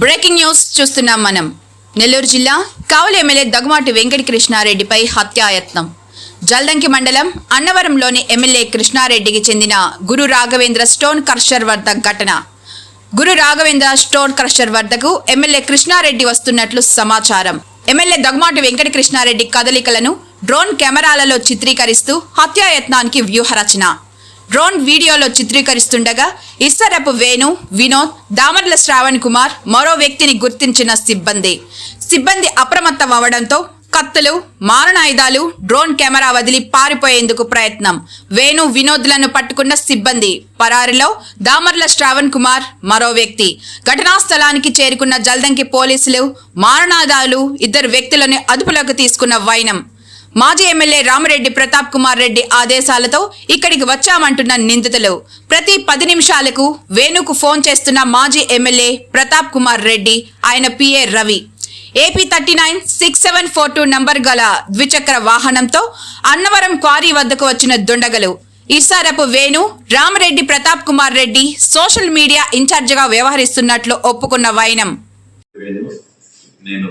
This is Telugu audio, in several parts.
బ్రేకింగ్ న్యూస్ చూస్తున్నాం మనం. నెల్లూరు జిల్లా కావలి ఎమ్మెల్యే దగ్గమాటి వెంకట కృష్ణారెడ్డిపై హత్యాయత్నం. జల్దంకి మండలం అన్నవరంలోని ఎమ్మెల్యే కృష్ణారెడ్డికి చెందిన గురు రాఘవేంద్ర స్టోన్ క్రషర్ వద్ద ఘటన. గురు రాఘవేంద్ర స్టోన్ కర్షర్ వద్దకు ఎమ్మెల్యే కృష్ణారెడ్డి వస్తున్నట్లు సమాచారం. ఎమ్మెల్యే దగ్గమాటి వెంకట కృష్ణారెడ్డి కదలికలను డ్రోన్ కెమెరాలలో చిత్రీకరిస్తూ హత్యాయత్నానికి వ్యూహరచన. డ్రోన్ వీడియోలో చిత్రీకరిస్తుండగా ఇస్సరపు వేణు వినోద్ దామర్ల శ్రావణ్ కుమార్ మరో వ్యక్తిని గుర్తించిన సిబ్బంది. సిబ్బంది అప్రమత్తం అవడంతో కత్తులు మారణాయుధాలు డ్రోన్ కెమెరా వదిలి పారిపోయేందుకు ప్రయత్నం. వేణు వినోద్లను పట్టుకున్న సిబ్బంది. పరారిలో దామర్ల శ్రావణ్ కుమార్ మరో వ్యక్తి. ఘటనా స్థలానికి చేరుకున్న జల్దంకి పోలీసులు మారణాయుధాలు ఇద్దరు వ్యక్తులను అదుపులోకి తీసుకున్న వైనం. మాజీ ఎమ్మెల్యే రామరెడ్డి ప్రతాప్ కుమార్ రెడ్డి ఆదేశాలతో ఇక్కడికి వచ్చామంటున్న నిందితులు. ప్రతి పది నిమిషాలకు వేణుకు ఫోన్ చేస్తున్న మాజీ ఎమ్మెల్యే ప్రతాప్ కుమార్ రెడ్డి ఆయన PA Ravi. AP thirty nine six seven four two number గల ద్విచక్ర వాహనంతో అన్నవరం క్వారీ వద్దకు వచ్చిన దుండగలు. ఇసారపు వేణు రామరెడ్డి ప్రతాప్ కుమార్ రెడ్డి సోషల్ మీడియా ఇన్ఛార్జిగా వ్యవహరిస్తున్నట్లు ఒప్పుకున్న వైనం. నేను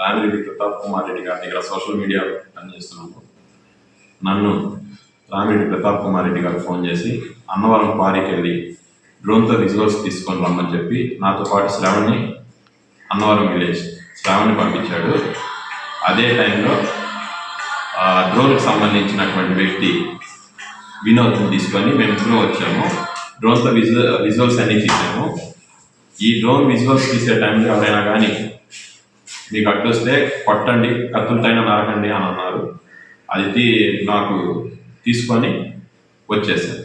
రామిరెడ్డి ప్రతాప్ కుమార్ రెడ్డి గారిని ఇక్కడ సోషల్ మీడియా పనిచేస్తున్నాను నన్ను రామిరెడ్డి ప్రతాప్ కుమార్ రెడ్డి గారు ఫోన్ చేసి అన్నవరం క్వారీకి వెళ్ళి డ్రోన్తో విజువల్స్ తీసుకొని రమ్మని చెప్పి నాతో పాటు శ్రావణ్ని అన్నవరం విలేజ్ శ్రావణ్ని పంపించాడు. అదే టైంలో డ్రోన్కి సంబంధించినటువంటి వ్యక్తి వినోద్ని తీసుకొని మేము ఇద్దరం వచ్చాము. డ్రోన్తో విజువల్ విజువల్స్ అన్నీ తీసాము. ఈ డ్రోన్ విజువల్స్ తీసే టైంలో ఎవరైనా కానీ మీకు అడ్డొస్తే కొట్టండి కత్తులతైనా నరకండి అని అన్నారు. అది నాకు తీసుకొని వచ్చేసాను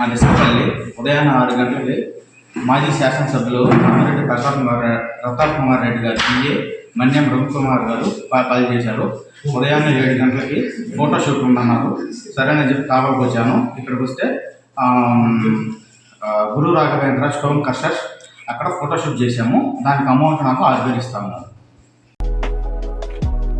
మా డిస్కపల్లి ఉదయాన్నే ఆరు గంటలకి మాజీ శాసనసభ్యులు రామిరెడ్డి ప్రతాప్ కుమార్ ప్రతాప్ కుమార్ రెడ్డి గారు పిఏ మన్యం రవికుమార్ గారు ప- పని చేశారు. ఉదయాన్నే ఏడు గంటలకి ఫోటోషూట్ ఉందన్నారు. సరైన చెప్పి కావాలకు వచ్చాను. ఇక్కడికి వస్తే గురు రాఘవేంద్ర స్టోన్ కషర్ అక్కడ ఫోటోషూట్ చేశాము. దానికి అమౌంట్ నాకు ఆరు ఇస్తాము